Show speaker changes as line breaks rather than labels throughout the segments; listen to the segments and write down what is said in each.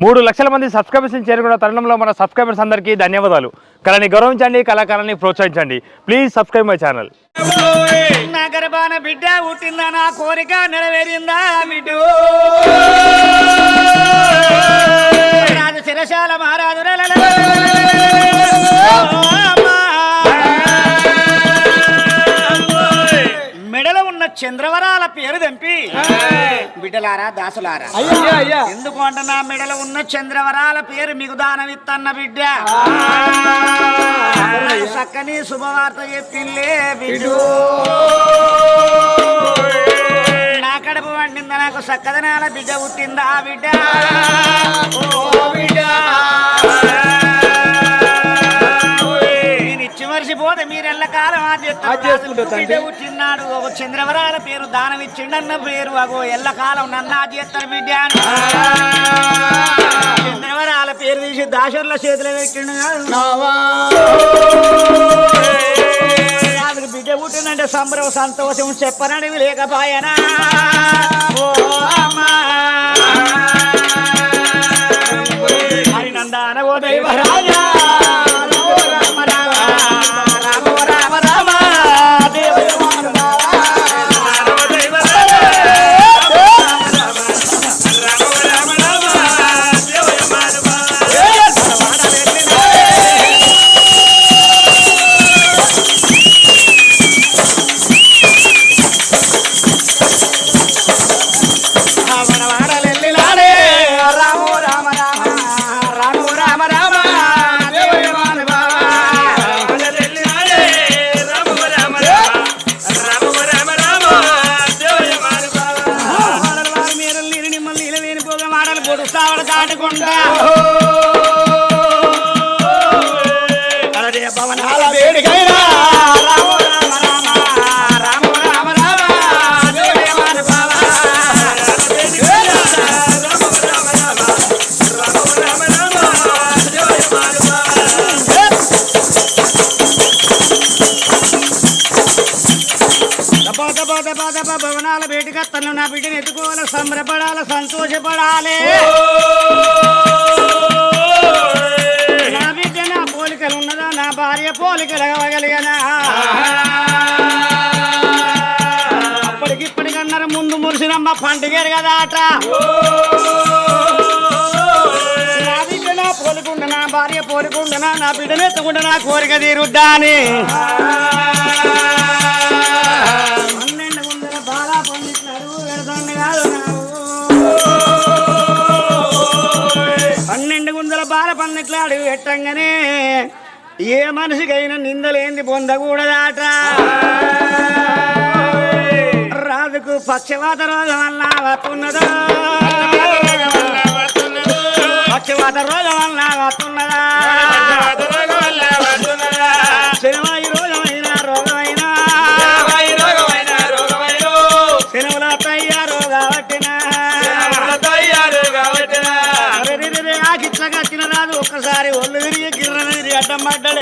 మూడు లక్షల మంది సబ్స్క్రైబర్స్ని చేరుకున్న తరుణంలో మన సబ్స్క్రైబర్స్ అందరికీ ధన్యవాదాలు. కళని గౌరవించండి కళాకారాన్ని ప్రోత్సహించండి. ప్లీజ్ సబ్స్క్రైబ్ మై ఛానల్
నా గర్భాన బిడ్డ పుట్టిందా నా కోరిక నెరవేరిందా బిడ్డు? రాజు శిరశాల మహారాజు చంద్రవరాల పేరు దంపి. బిడ్డలారా దాసులారా. ఎందుకు అంటే నా మెడలో ఉన్న చంద్రవరాల పేరు మీకు దానమిత్తన్న బిడ్డ. చక్కని శుభవార్త చెప్పింలే బిడ్డు. నా కడుపు వండిందా నాకు చక్కదనాల బిడ్డ పుట్టిందా బిడ్డ? ఇచ్చి మరిచిపోతే మీరు ఎల్లకాలం ఆద్యత బిడ్డ పుట్టినాడు ఒక చంద్రవరాల పేరు దానం ఇచ్చిండన్న పేరు అగో ఎల్లకాలం నన్ను ఆద్యత్తరు బిడ్డ అని. చంద్రవరాల పేరు తీసి దాసర్ల చేతిలో పెట్టిండు బిడ్డ పుట్టిందంటే సంబరం సంతోషం చెప్పనడివి లేకపోయానా. ఓ అమ్మా. ఎత్తుకోవాలి సంబరపడాలి సంతోషపడాలి. నా బిడ్డ నా పోలికలు ఉన్నదా? నా భార్య పోలికలు అవ్వగలిగనా? అప్పటికిప్పటికన్నారు ముందు మురిసినమ్మ పండుగరు కదా అట నా బిడ్డ నా పోలికుండ నా భార్య పోలికుండనా నా బిడ్డను ఎత్తుకుంటే నా కోరిక తీరుద్దా అని. బాల పండిట్లాడు పెట్టంగానే ఏ మనిషికైనా నిందలేంది పొందకూడదాట రాజుకు పక్షవాత రోగం వల్ల వస్తున్నదా? పక్షవాత రోగం వల్ల వస్తున్నదా? వచ్చిన ఒక్కసారి ఒళ్ళు తిరిగి గిర్రన తిరిగి అడ్డం పడ్డడే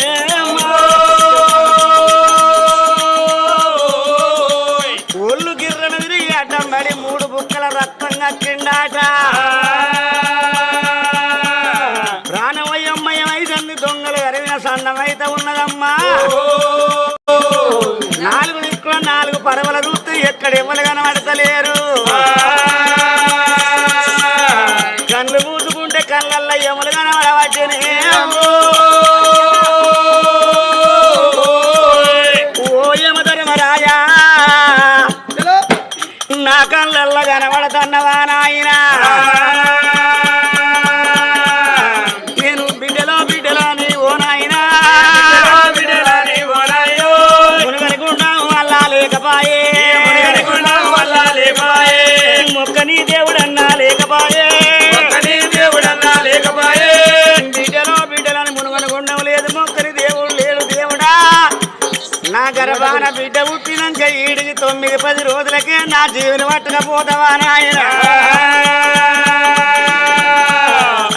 తొమ్మిది పది రోజులకే నా జీవిని పట్టిన పోతావా నాయన?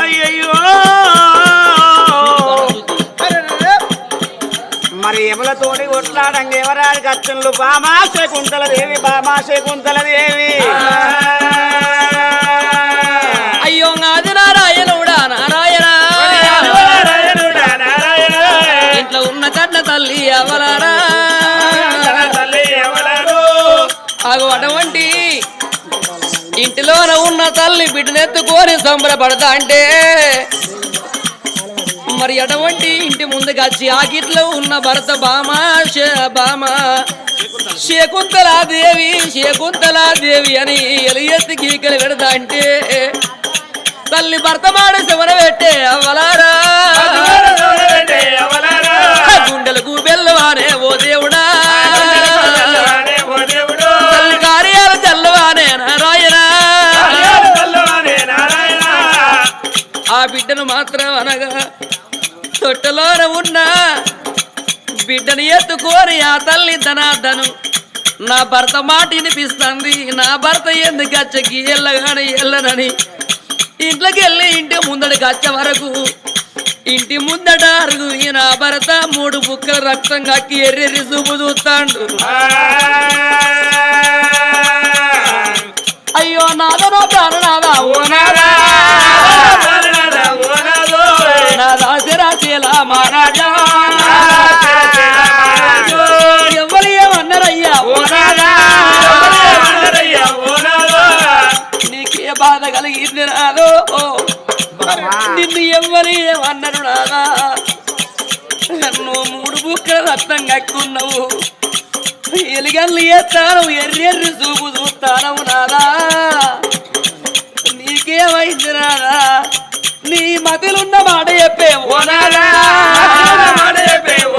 అయ్యయ్యో! మరి ఎమలతోటి కొట్లాడంగా ఎవరాడి కత్తులు? బామాసే కుంతల దేవి బామాసే కుంతల దేవి.
అయ్యో నాది నారాయణుడా నారాయణ. ఇంట్లో ఉన్న కట్ల తల్లి ఎవరారా? ఆగు అటువంటి ఇంటిలోన ఉన్న తల్లి బిడ్డనెత్తుకొని సంబరపడతా అంటే మరి అటువంటి ఇంటి ముందు గచ్చి ఆ గిట్లో ఉన్న భరత బామ దేవి శకుంతలాదేవి శకుంతలాదేవి అని ఎలియత్తి గీకలు పెడతా అంటే తల్లి భర్త మాడ శివన పెట్టే అవలారా? బిడ్డను మాత్రం అనగా తొట్టలోన ఉన్న బిడ్డను ఎత్తుకొని ఆ తల్లి ధనార్దను నా భర్త మాట వినిపిస్తుంది నా భర్త ఎందుకు వచ్చకి ఎల్లగాని ఎల్లనని. ఇంట్లోకి వెళ్ళి ఇంటి ముందడికి వచ్చే వరకు ఇంటి ముందట అరుగు ఈ నా భర్త మూడు బుక్కల రక్తం కక్కి ఎర్రెర్రి చూపు చూస్తాడు. అయ్యో నాదనో ప్రాణనాదా ఓ నాదా నాదో నిన్ను ఎవరు ఏమన్నారు నాదా నువ్వు మూడు బుక్కల రక్తం కక్కున్నావు. ఎలిగల్లు ఎత్తాను ఎర్రెర్రి చూపు చూస్తాను నాదా నీకేమైంది నాదా నీ మతిలున్న మాట చెప్పే ఓ నాదా
నారాయణుడా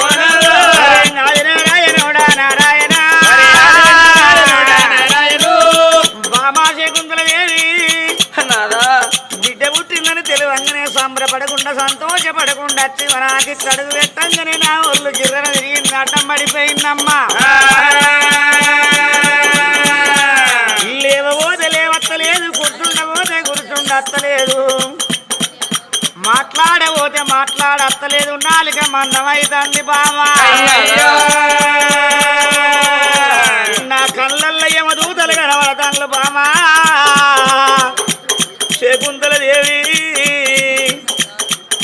నాలుక మందమైతుంది బావా. నా కళ్ళల్లో ఏమో దూతలు కనబడతాను బామా శకుంతల దేవి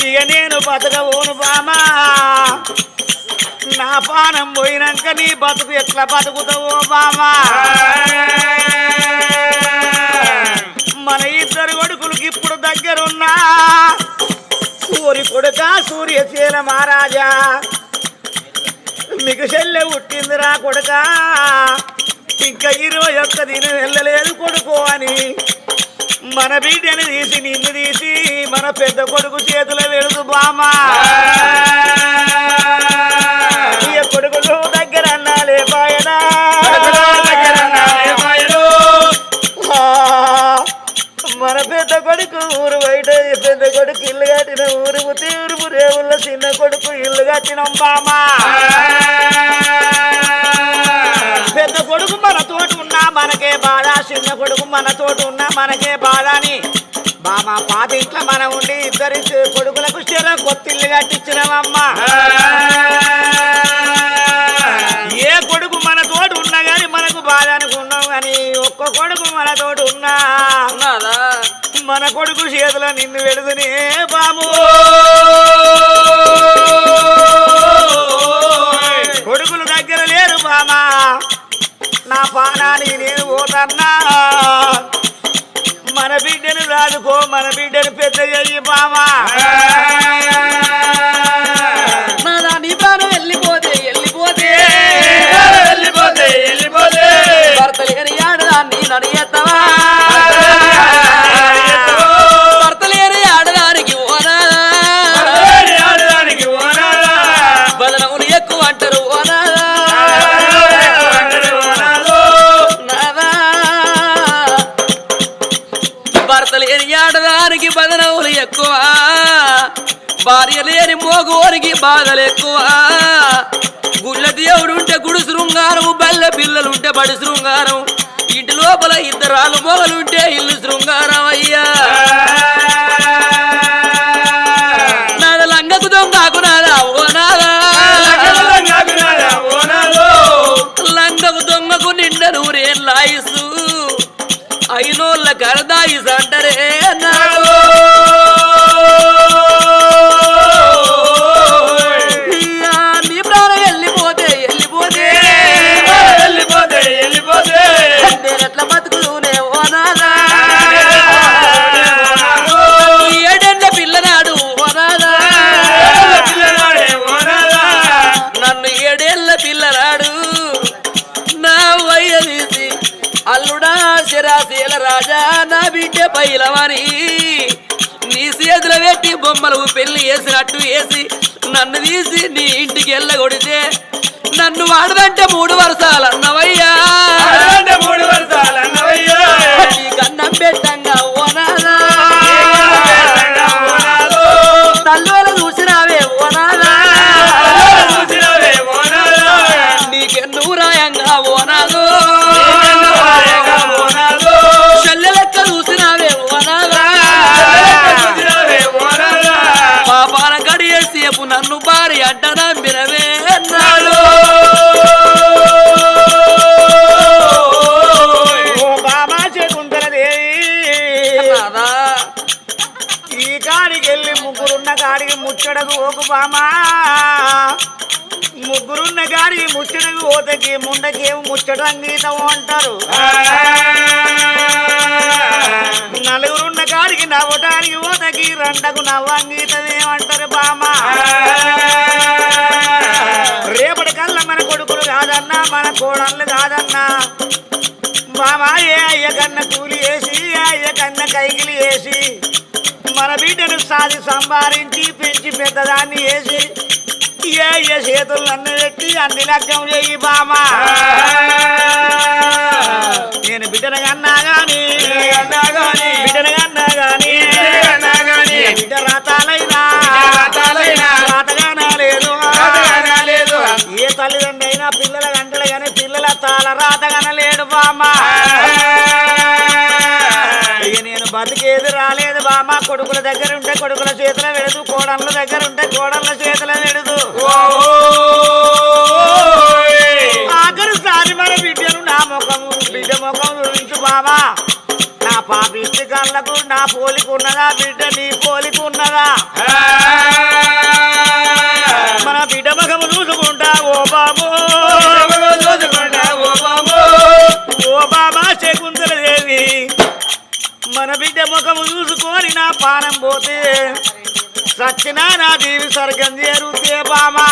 ఇక నేను బతకబోను బామా నా పానం పోయినాక నీ బతుకు ఎట్లా బతుకుతావో బామా సూర్యశీల మహారాజా. మీకు చెల్లె పుట్టిందిరా కొడుక. ఇంకా ఇరవై ఒక్క దినం వెళ్ళలేదు కొడుకు అని. మన బిడ్డని తీసి నిన్ను తీసి మన పెద్ద కొడుకు చేతిలో వెళుతు బామా పెద్ద కొడుకు ఊరు బయట పెద్ద కొడుకు ఇల్లు కట్టిన ఊరు ముతి రేవుల చిన్న కొడుకు ఇల్లు కట్టిన బామా పెద్ద కొడుకు మన తోటి ఉన్నా మనకే బాధ చిన్న కొడుకు మన తోటి ఉన్నా మనకే బాధ అని. బామా పాత ఇంట్లో మనం ఉండి ఇద్దరి కొడుకులకు చిర కొత్త ఇల్లు కట్టించినామమ్మా. మనకు బాధ అనుకున్నాం కానీ ఒక్క కొడుకు మన తోడు ఉన్నా. మన కొడుకు చేతిలో నిన్ను వెడుదునే బాము కొడుకులు దగ్గర లేరు బామా నా పానానికి నేను పోతన్నా. మన బిడ్డను రాదుకో మన బిడ్డను పెద్ద చెయ్యి బామా
ఆడదాన్ని నడియత్తవా భర్త లేని ఆడదానికి ఓనా?
ఆడదానికి ఓనాలా
బదనములు ఎక్కువ అంటారు ఓనా? నాదా భర్త లేని ఆడదానికి బదనములు ఎక్కువ. భార్య లేని మోగోరికి బాధలు ఎక్కువ. గుళ్ళ దేవుడు ఉంటే గుడి శృంగారం బల్ల పిల్లలు ఉంటే బడి శృంగారం ఇంటి లోపల ఇద్దరాలు మొగలుంటే ఇల్లు శృంగారం అయ్యా నాద లంగకు దొంగకు నాదా ఓ నాదా లంగకు దొంగకు నిండ నూరేం లాయిసు. అయినోళ్ళ కరదాయిస్ అంటారే నాదో పిల్లనాడు నన్ను ఏడేళ్ళ
పిల్లనాడు. నా
వయసి అల్లుడా రాజా నా బిడ్డ బొమ్మలు పెళ్ళి వేసినట్టు వేసి నన్ను తీసి నీ ఇంటికి వెళ్ళగొడితే నన్ను వాడదంటే మూడు వరసాలన్నవయ్యా
మూడు వరసాలన్నవయ్యా అన్నవయ్యా
ఓనాలా కన్నం తల్లుల చూసినావే ఓనాలా నీకెన్ను రాయంగా ఓనాదు చెల్లె చూసినావే ఓనాదా పాపాన గడియేసేపు నన్ను బారి అంట నమ్మినవే
కాడికి వెళ్ళి ముగ్గురున్న కాడికి ముచ్చడకు ఓకు బామా. ముగ్గురున్న కాడికి ముచ్చడకు ఓతకి ముండకేమో ముచ్చట అంగీతం అంటారు. నలుగురున్న కాడికి నవ్వటానికి ఓతకి రెండకు నవ్వంగీతం ఏమంటారు బామా. రేపటి కల్లా మన కొడుకులు కాదన్నా మన కోడళ్ళు కాదన్నా. బామా ఏ అయ్య కన్న కూలి వేసి అయ్య కన్న కైకిలి వేసి. మన బిడ్డను సాధి సంపాదించి పెంచి పెద్దదాన్ని వేసి ఏ ఏ చేతులు నన్ను పెట్టి అన్ని లగ్గం చేయి బామ. నేను బిడ్డను కన్నా గాని బిడ్డను కన్నా గాని బిడ్డ రాతాలైనా రాతగానా లేదు. ఏ తల్లిదండ్రి అయినా పిల్లల గంటలు కానీ పిల్లల తాళ రాతగాన లేడు బామ్మ కొడుకుల దగ్గర ఉంటే కొడుకుల చేతుల వెడదు కోడళ్ళ దగ్గర ఉంటే కోడళ్ళ చేతుల వెడదు ఆఖరిసారి మన బిడ్డను నా ముఖము బిడ్డ ముఖం చూపించు బాబా నా పాపిష్టి కళ్ళకు నా పోలిక ఉన్నదా బిడ్డ నీ పోలిక ఉన్నదా మన బిడ్డ ముఖము చూసుకుంటా ఓ బాబు. మన బిడ్డ ముఖము చూసుకొని నా పానం పోతే సచ్చినా నా దేవి స్వర్గం చేరుతే బామా.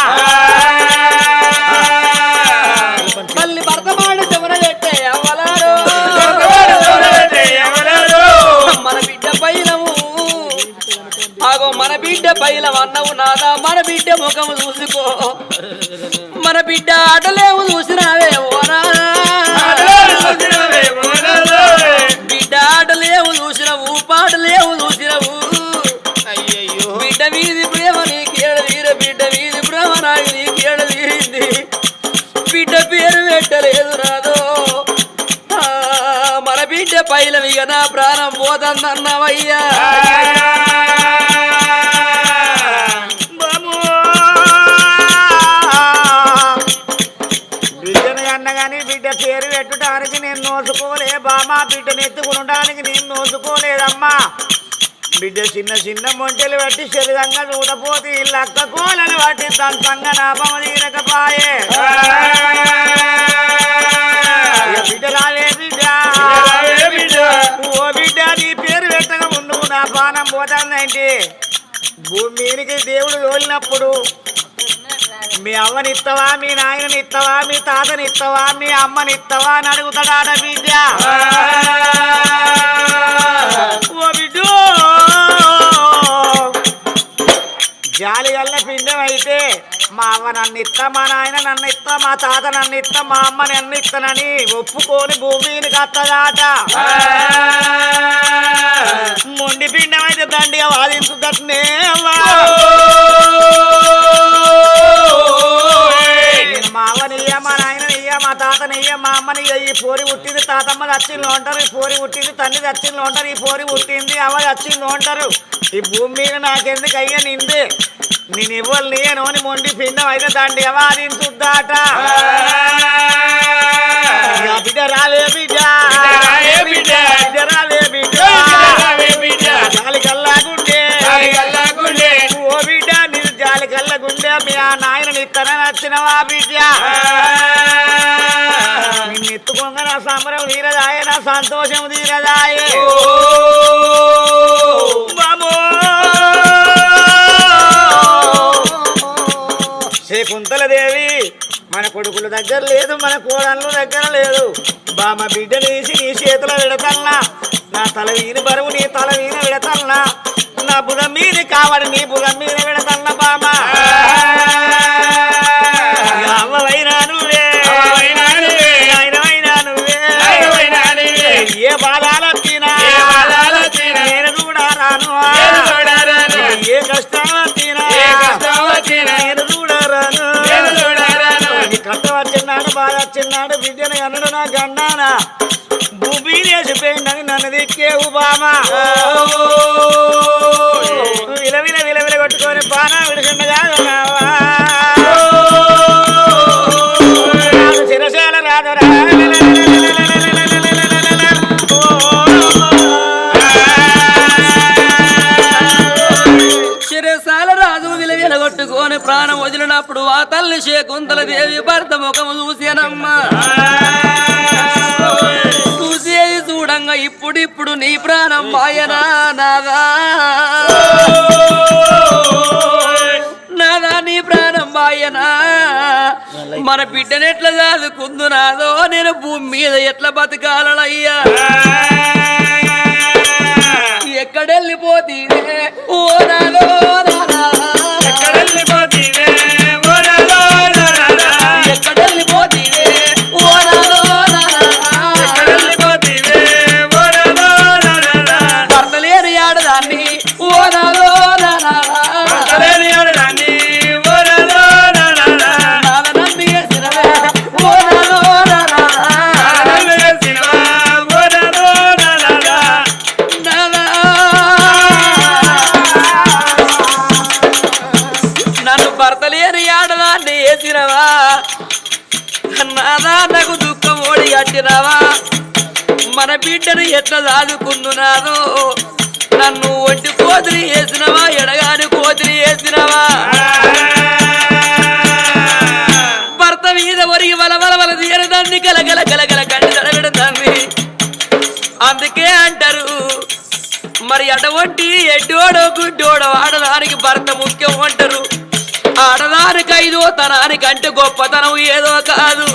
మళ్ళీ భర్తమాడు చెవర పెట్టే అవ్వలారు మన బిడ్డ పైలము. ఆగో మన బిడ్డ పైలం అన్నవు నాదా. మన బిడ్డ ముఖము చూసుకో. మన బిడ్డ ఆటలేవు ప్రాణం
బిడ్డ పేరు పెట్టడానికి నేను నోసుకోలే బామా బిడ్డను ఎత్తుకునడానికి నేను నోసుకోలేదమ్మా బిడ్డ చిన్న చిన్న మొంటెలు పట్టి శరీరంగా చూడపోతే ఈ లక్క కోలను పట్టి దంతంగా నాపమ తీరకపాయే. పానం భూమి మీదకి దేవుడు తోలినప్పుడు మీ అవ్వని ఇస్తావా మీ నాయనని ఇస్తావా మీ తాతని ఇత్తవా మీ అమ్మని ఇస్తావా అని అడుగుతాడా బిడ్డ. ఓ బిడ్డు! జాలి గల్ల పిండం అయితే మా అవ్వ నన్ను ఇస్తా మా నాయన నన్ను ఇస్తా మా తాత నన్ను ఇస్తా మా అమ్మ నన్ను ఇస్తానని ఒప్పుకొని భూమిని కత్తదాట. మొండి పిండం అయితే దండిగా వాదించుదట్నే మా అవ్వనియ్యా మా నాయననియ్యా మా తాతనియ్యా మా అమ్మనియ్యా ఈ పోరి పుట్టింది తాతమ్మ చచ్చిందో అంటారు ఈ పోరి పుట్టింది తండ్రి చచ్చిందో అంటారు ఈ పోరి పుట్టింది అవ్వ చచ్చిందో అంటారు ఈ భూమి మీద నాకెందుకు అయ్యా నింది? నేను ఇవ్వాలి నేను అని మొండి పిండం అయితే దండి. వాదించుద్దాట ఇక బిడ్డ రాలే బిడ్డ.
రాలే బిడ్డ.
బిడ్డ రాలే బిడ్డ. జాలి కల్లాగుండే ఓ బిడ్డ నీరు జాలి కల్లగుండే మీ ఆ నాయన ఇత్తన నచ్చినవా బిడ్డ? నిన్ను ఎత్తుకోగా నా సంబరం తీరదాయే నా సంతోషం తీరదాయే. బాబో కుంతలదేవి మన కొడుకుల దగ్గర లేదు మన కోడళ్ళు దగ్గర లేదు. బామ బిడ్డ తీసి నీ చేతిలో విడతల్నా నా తల వీని బరువు నీ తల మీద విడతల్నా నా బుధం మీద కావడి నీ బుధం మీద పెడతన్న బామ. అన్నాడు వచ్చినాడు బిడ్డను అన్నడు నా గన్నానా భూమి వేసిపోయిందని నన్ను దిక్కేవు బామా
తల్లి శకుంతల దేవి భర్త ముఖము చూసానమ్మ. చూసేది చూడంగా ఇప్పుడిప్పుడు నీ ప్రాణం మాయనా నాదా? నాదా నీ ప్రాణం మాయనా? మన బిడ్డని ఎట్లా చదువుకుందు నాదో? నేను భూమి మీద ఎట్లా బతకాలయ్యా ఎక్కడెళ్ళిపోతీవే ఓ నాదో నాదా? ఎక్కడెళ్ళిపోతీవే ఎట్లా దాదుకుందున్నాను నన్ను ఒంటి కోతిని వేసినవా? ఎడగాని కోతిని వేసినవా? భర్త మీద ఒరిగి వల వల వల తీరదాన్ని గలగల గలగల కంటి తడబెడతాన్ని. అందుకే అంటారు మరి అటువంటి ఎడ్డోడో గుడ్డోడో ఆడదానికి భర్త ముఖ్యం అంటారు. ఆడదానికి ఐదో తనానికి అంటే గొప్పతనం ఏదో కాదు.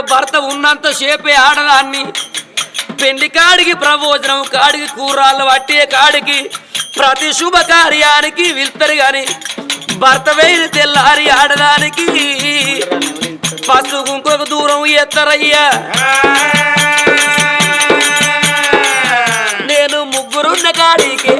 అంటే భర్త ఉన్నంత సేపే ఆడదాన్ని. పెళ్ళి కాడికి ప్రబోజనం కాడికి కూరాళ్ళు పట్టే కాడికి ప్రతి శుభకార్యానికి వెళ్తారు గాని భర్త వేయిన తెల్లారి ఆడదానికి పసుపు ఇంకొక దూరం ఎత్తరయ్యా. నేను ముగ్గురున్న కాడికి.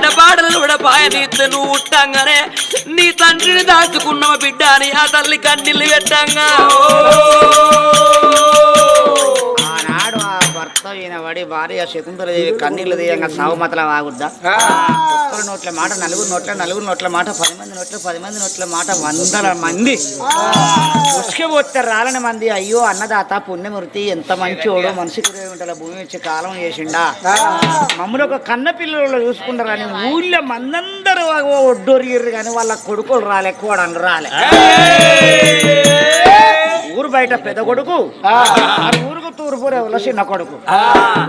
ఆడపాడలు కూడా పాయ నీతో నువ్వు ఉట్టంగానే. నీ తండ్రిని దాచుకున్నావు బిడ్డ అని ఆ తల్లి కన్నీళ్ళు పెట్టంగా.
ఆనాడు ఈయన పడి భార్య శకుంతలదేవి కన్నీళ్ళు తీయంగా సాగు మతలం ఆగుద్దా ఒక్కరి నోట్ల మాట నలుగురు నోట్ల నలుగురు నోట్ల మాట పది మంది నోట్ల పది మంది నోట్ల మాట వందల మంది. ఉసుకపోతే రాలని మంది. అయ్యో అన్నదాత పుణ్యమూర్తి ఎంత మంచోడు మనిషికి గంటల భూమి ఇచ్చి కాలం చేసిండా? మమ్మల్ని ఒక కన్న పిల్లలు చూసుకుంటారు కానీ ఊళ్ళో మందందరూ ఒడ్డొరిగిర్రు కానీ వాళ్ళ కొడుకులు రాలే కోడలు రాలే. ఊరు బయట పెద్ద కొడుకు. తూర్పు రేవులో చిన్న కొడుకు.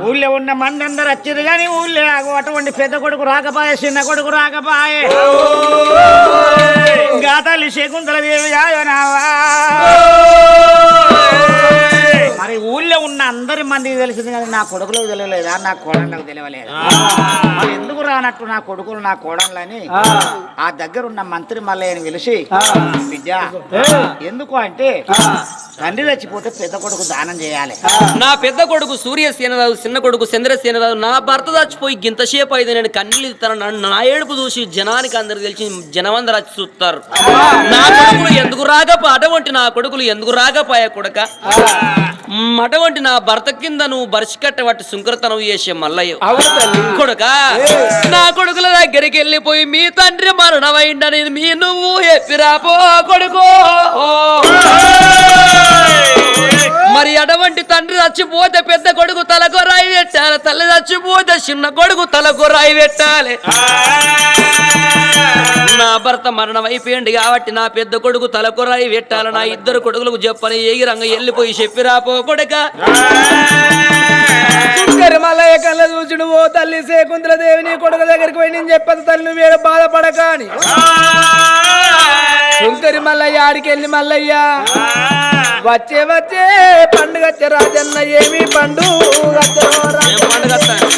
ఊళ్ళో ఉన్న మంది అందరు వచ్చేది కానీ ఊళ్ళో అటువంటి పెద్ద కొడుకు రాకపాయే చిన్న కొడుకు రాకపాయే. గాతల్లి శకుంతల దేవి యాయనావా. మరి ఊళ్ళో ఉన్న అందరి మందికి తెలిసింది కానీ నా కొడుకులకు తెలియలేదా? నా కోడళ్ళకు తెలియలేదా? మరి ఎందుకు రానట్టు నా కొడుకులు నా కోడళ్ళని? ఆ. దగ్గర ఉన్న మంత్రి మల్లయ్యని పిలిచి బిడ్డ ఎందుకు అంటే తండ్రి చచ్చిపోతే పెద్ద కొడుకు దానం చేయాలి.
నా పెద్ద కొడుకు సూర్యసేనరాజు చిన్న కొడుకు చంద్రసేనరాజు నా భర్త చచ్చిపోయి గింతసేపు అయితే నేను కన్నీళ్ళు ఇస్తాను నన్ను నా ఏడుపు చూసి జనానికి అందరు తెలిసి జనమందరు వచ్చి చూస్తారు. నా కొడుకులు ఎందుకు రాకపో అటువంటి నా కొడుకులు ఎందుకు రాకపోయా కొడక మ్, అటువంటి నా భర్త కింద నువ్వు బరిసి కట్టబట్టి సుంకరతనం చేసే మల్లయ్య. కొడుక నా కొడుకుల దగ్గరికి వెళ్ళిపోయి మీ తండ్రి మరణమైండని మీ నువ్వు ఎప్పిరాపో కొడుకో. మరి అటువంటి తండ్రి చచ్చిపోతే పెద్ద కొడుకు తలకు రాయి పెట్టాలి తల్లి చచ్చిపోతే చిన్న కొడుకు తలకు రాయి పెట్టాలి. నా భర్త మరణం అయిపోయింది కాబట్టి నా పెద్ద కొడుకు తలకు రాయి పెట్టాలి. నా ఇద్దరు కొడుకులకు చెప్పని ఏగి రంగ వెళ్ళిపోయి చెప్పిరాపో కొడుక.
శంకరి మల్లయ్య కళ్ళ చూచుడు ఓ తల్లి శకుంతల దేవిని కొడుకు దగ్గరికి పోయి నేను చెప్పదు తల్లి నువ్వేడు బాధపడక అని శంకరి మల్లయ్య ఆడికి వెళ్ళి మల్లయ్య వచ్చే వచ్చే పండుగ వచ్చే రాజన్న ఏమి
పండుగ వస్తాయి?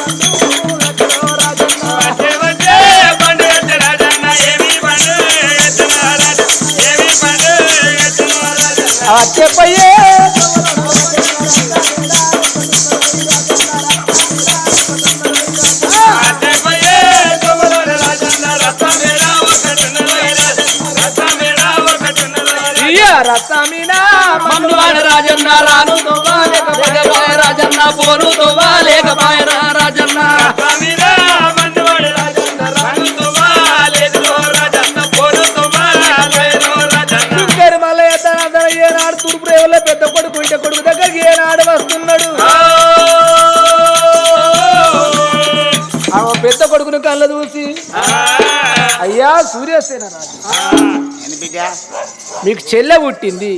రసమినా
మన్నువాడ రాజన్న రాను రాజన్న పోను
అయ్యా సూర్యసేన రాజు. మీకు చెల్లె పుట్టింది.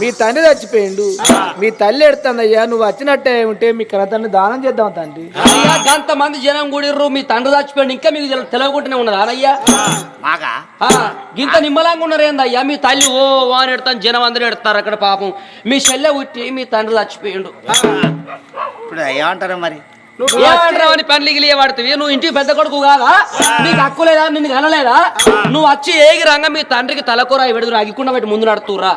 మీ తండ్రి చచ్చిపోయిండు. మీ తల్లి ఎడుతుందయ్యా నువ్వు వచ్చినట్టే ఉంటే మీ కథని దానం చేద్దాం తండ్రి.
అయ్యా గంత మంది జనం కూడిర్రు మీ తండ్రి చచ్చిపోయింది ఇంకా మీకు తెల- తెలియకుండానే ఉన్నదా అయ్యా ఆ, గింత నిమ్మలంగా ఉన్నారు ఏందయ్యా మీ తల్లి ఓ అని ఎడతాను జనం అందరూ ఎడతారు అక్కడ పాపం. మీ చెల్లె ఉట్టి మీ తండ్రి చచ్చిపోయిండు.
ఇప్పుడు ఏమంటారు మరి?
అని పనులు పడుతుంది నువ్వు ఇంటికి పెద్ద కొడుకు కాదా? నీకు హక్కు లేదా? నిన్ను కనలేదా? నువ్వు వచ్చి ఏగి రంగ మీ తండ్రికి తలకూర విడుదల అగికుండా పెట్టి ముందు నడుతురా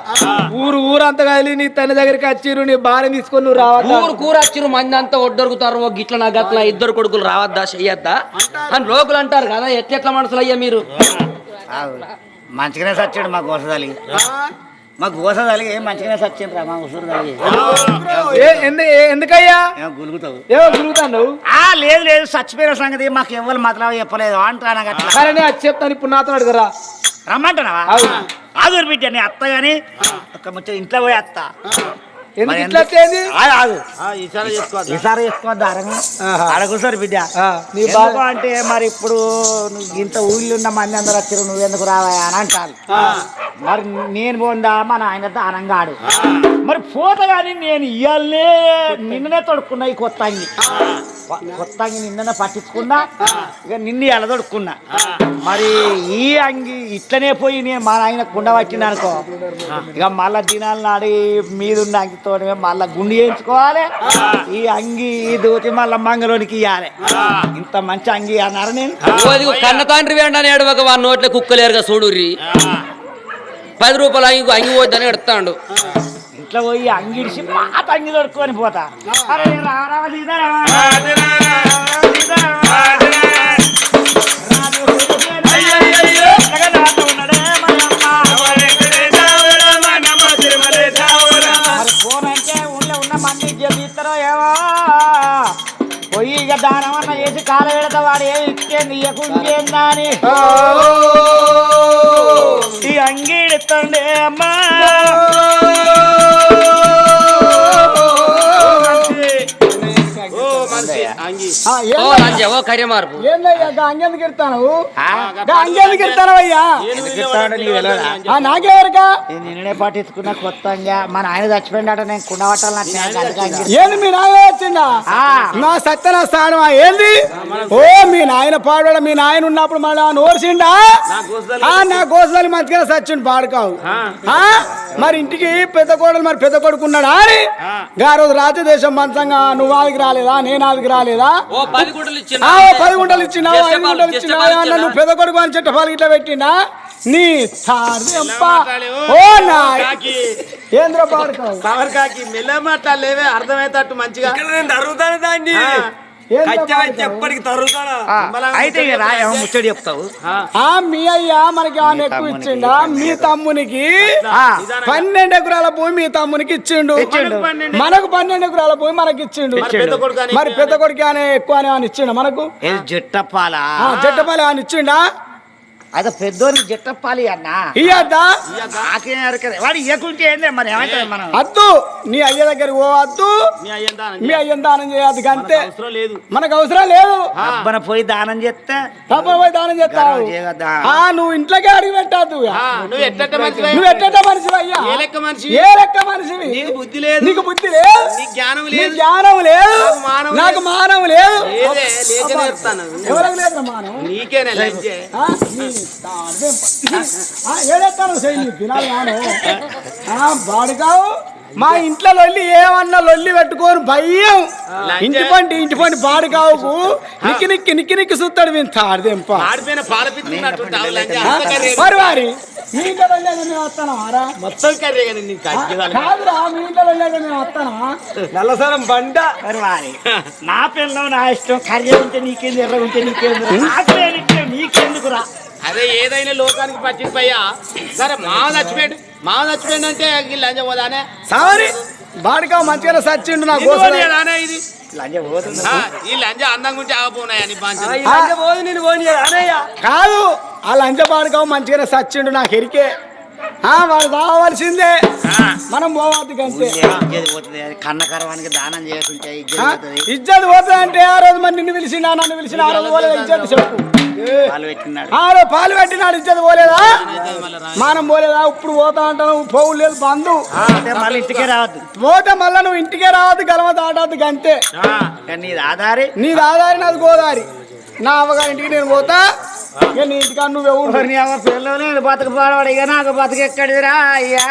ఊరు ఊరంతా కాలి నీ తండ్రి దగ్గరికి వచ్చిర్రు నీ భార్య తీసుకొని నువ్వు రావద్దా?
ఊరు కూర వచ్చిరు మంది అంతా ఒడ్డొరుగుతారు ఓ గిట్ల నా గట్ల ఇద్దరు కొడుకులు రావద్దా చెయ్యొద్దా? అని లోకులు అంటారు కదా ఎట్లెట్ల మనుషులు అయ్యా మీరు.
మంచిగానే సచ్చాడు మా గోస తలిగి మా గోస తలిగి ఏం మంచిగానే సచ్చిండ్రా మా ఉసురు తలిగి
ఎందుకయ్యా?
గులుగుతావు.
ఏమో తిరుగుతాను
ఆ లేదు లేదు చచ్చిపోయిన సంగతి మాకు ఎవరు మాత్రం చెప్పలేదు అంటాను అట్లా.
సరే నేను అది చెప్తాను ఇప్పుడు నాతో అడుగురా.
రమ్మంటున్నావా. ఆగురు బిడ్డ నీ అత్త ఒక ముచ్చట ఇంట్లో పోయి అత్త.
ఎందుకు ఇట్లా
ఈసారి చేసుకోవద్దా? అరగా. అడగుసారి బిడ్డ.
ఆ, నీ
ఎందుకు
బాధ
అంటే మరి ఇప్పుడు నువ్వు ఇంత ఊళ్ళో ఉన్న మంది అందరు వచ్చారు నువ్వు ఎందుకు రావా అని అంటారు. మరి నేను పోందా? మన ఆయన దానంగాడు మరి పోత కానీ నేను ఇయ్యాలనే నిన్ననే తొడుక్కున్నా ఈ కొత్త అంగి కొ- కొత్త అంగి నిన్ననే పట్టించుకున్నా ఇక నిన్న ఎలా తొడుక్కున్నా. మరి ఈ అంగి ఇట్లనే పోయి నేను మా ఆయన కుండ పట్టింది అనుకో ఇక మళ్ళా దినాలు నాడి మీదున్న అంగితో మళ్ళా గుండి వేయించుకోవాలి. ఈ అంగి ఈ దూతి మళ్ళా మంగళోనికి ఇవ్వాలి ఇంత మంచి అంగి అన్నారు నేను.
కన్న తండ్రి వెంటనే ఏడవక వాడి నోట్ల కుక్కలేరుగా చూడుర్రి పది రూపాయలు అంగి అంగి పోద్దని ఎడతాడు.
ఇంట్లో పోయి అంగిడిసి పాత అంగి దొరుకుని పోతా. అరే రారా అని ఈ అంగిడితండే అమ్మా.
ఓ లంజ ఓ కర్య మార్పు
ఏందయ్యా గా అంగెందుకు ఎడతాను
ఆ?
గా అంగెందుకు ఎడతాను అయ్యా నాకెవరికా?
నిన్ననే కొత్త అంగా. మా నాయన చచ్చిపోయిందట నేను కుండ.
ఏంది మీ నాయన వచ్చిందా?
ఆ,
నా సత్యన స్థానం ఏంది? ఓ మీ నాయన పాడోడ మీ నాయన ఉన్నప్పుడు మళ్ళా నోర్సిండా ఆ, నా గోసలి మంచిగా సచ్చుండు పాడుకావు. ఆ? మరి ఇంటికి పెద్ద కోడలు మరి పెద్ద కొడుకు ఉన్నాడా? అని గా రోజు రాజదేశం మంచంగా నువ్వు ఆదికి రాలేదా? నేను ఆదికి రాలేదా?
ఓ పది గుడ్డలు ఇచ్చిన
పది గుంటలు ఐదు గుంటలు పెద్ద కొడుకు అని చెట్టు పాలు ఇట్లా పెట్టిండా? నీ ఓ నా
కాకి.
ఏంద్ర పాడుకోవు
సవర్ కాకి మెల్ల మాట్లాడలేవే అర్థమవుతట్టు మంచిగా.
నేను తరుగుతాను దాన్ని.
అయితే ముచ్చడి చెప్తావు.
ఆ,
మీ అయ్యా మనకి ఆయన ఎక్కువ ఇచ్చిండా? మీ తమ్మునికి పన్నెండు ఎకరాల భూమి మీ తమ్మునికి ఇచ్చిండు.
మనకు పన్నెండు.
మనకు పన్నెండు ఎకరాల భూమి మనకి ఇచ్చిండు.
మరి పెద్ద కొడుకు అని
మరి పెద్ద కొడుకు అని ఎక్కువ అని ఆయన ఇచ్చిండు మనకు? జట్టపల్లి ఆయన ఇచ్చిండా?
అదే పెద్దోనికి జట్టప్పాలి అన్న.
ఇయ్యద్దా?
నాకేం. వాడు ఇయ్యకుంటే మరి? ఏమైతుంది మనం?
అద్దు. నీ అయ్య దగ్గరికి ఓ అద్దు.
మీ
అయ్యని దానం చేయద్దు అంతే.
అవసరం లేదు.
మనకు అవసరం లేదు.
అబ్బన పోయి దానం చేస్తే.
తప్పని పోయి దానం చేస్తావు? ఆ నువ్వు ఇంట్లోకే అడిగి పెట్టద్దు.
నువ్వు ఎట్ట మనిషి
నువ్వు ఎట్ట అయ్యా?
ఏ లెక్క మనిషి?
ఏ లెక్క మనిషివి?
నీకు బుద్ధి లేదు.
నీకు బుద్ధి లేదు.
నీకు జ్ఞానం
నీ
లేదు
జ్ఞానం లేదు.
నాకు మానవం
నాకు లేదు. ఎవరికి లేదు మానవం
నీకేనే లంచే
ఆ, నీ ఆ, బాడుకావు మా ఇంట్లో లొల్లి ఏమన్నా లొల్లి పెట్టుకోరు భయం ఇంటి పంటి ఇంటి పంటి కావు నిక్కి నిక్కి నిక్కి నిక్కి చూస్తాడు మేము తాడదేంప మరి వారి మీ ఇంట్లో మేము వస్తానా
మొత్తం
కాదురా మీ ఇంట్లో మేము వస్తానా
నల్లసరం బండ
మరి వారి నా పిల్లం నా ఇష్టం కర్రీ ఉంటే నీకేంది ఎర్ర ఉంటే నీకేంది నాకు నీకెందుకురా
అదే ఏదైనా లోకానికి పట్టిపోయా సరే మావ చచ్చిపోయాడు మావ చచ్చిపోయాడు అంటే ఈ లంచ పోదానే.
సారీ బాడుకావు మంచిగానే సచ్చిండు నా కోసం.
ఇది?
లంజ
ఈ అందంగా ఉంటే ఆగపోనాయని
కాదు ఆ లంచ బాడుకావు మంచిగానే సచ్చిండు నాకు ఎరికే ఆ, వాడు కావాల్సిందే మనం పోవద్దు కంటే
కన్న కరవానికి దానం పోతుంది.
ఇజ్జత్ పోతుంది అంటే ఆ రోజు మరి నిన్ను పిలిచినా నన్ను పిలిచిన ఆ రోజు ఇజ్జత్ చెప్పు.
పాలు పెట్టినాడు.
ఆ రోజు పాలు పెట్టినాడు ఇజ్జత్ పోలేదా? మానం పోలేదా? ఇప్పుడు పోతా అంటాను పోవు లేదు బంధు
అంటే మళ్ళీ ఇంటికే రావద్దు.
పోతే మళ్ళా నువ్వు ఇంటికే రావద్దు గలవ దాటద్దు గంతే.
నీది ఆధారి?
నీ దాదారి నాది గోదారి. నా అవ్వగారి ఇంటికి నేను పోతా నీ ఇంటికి నువ్వు ఎవరు
పిల్లలు బతుకు పాడవాడు ఇక నాకు బతుకు ఎక్కడిదిరా అయ్యా.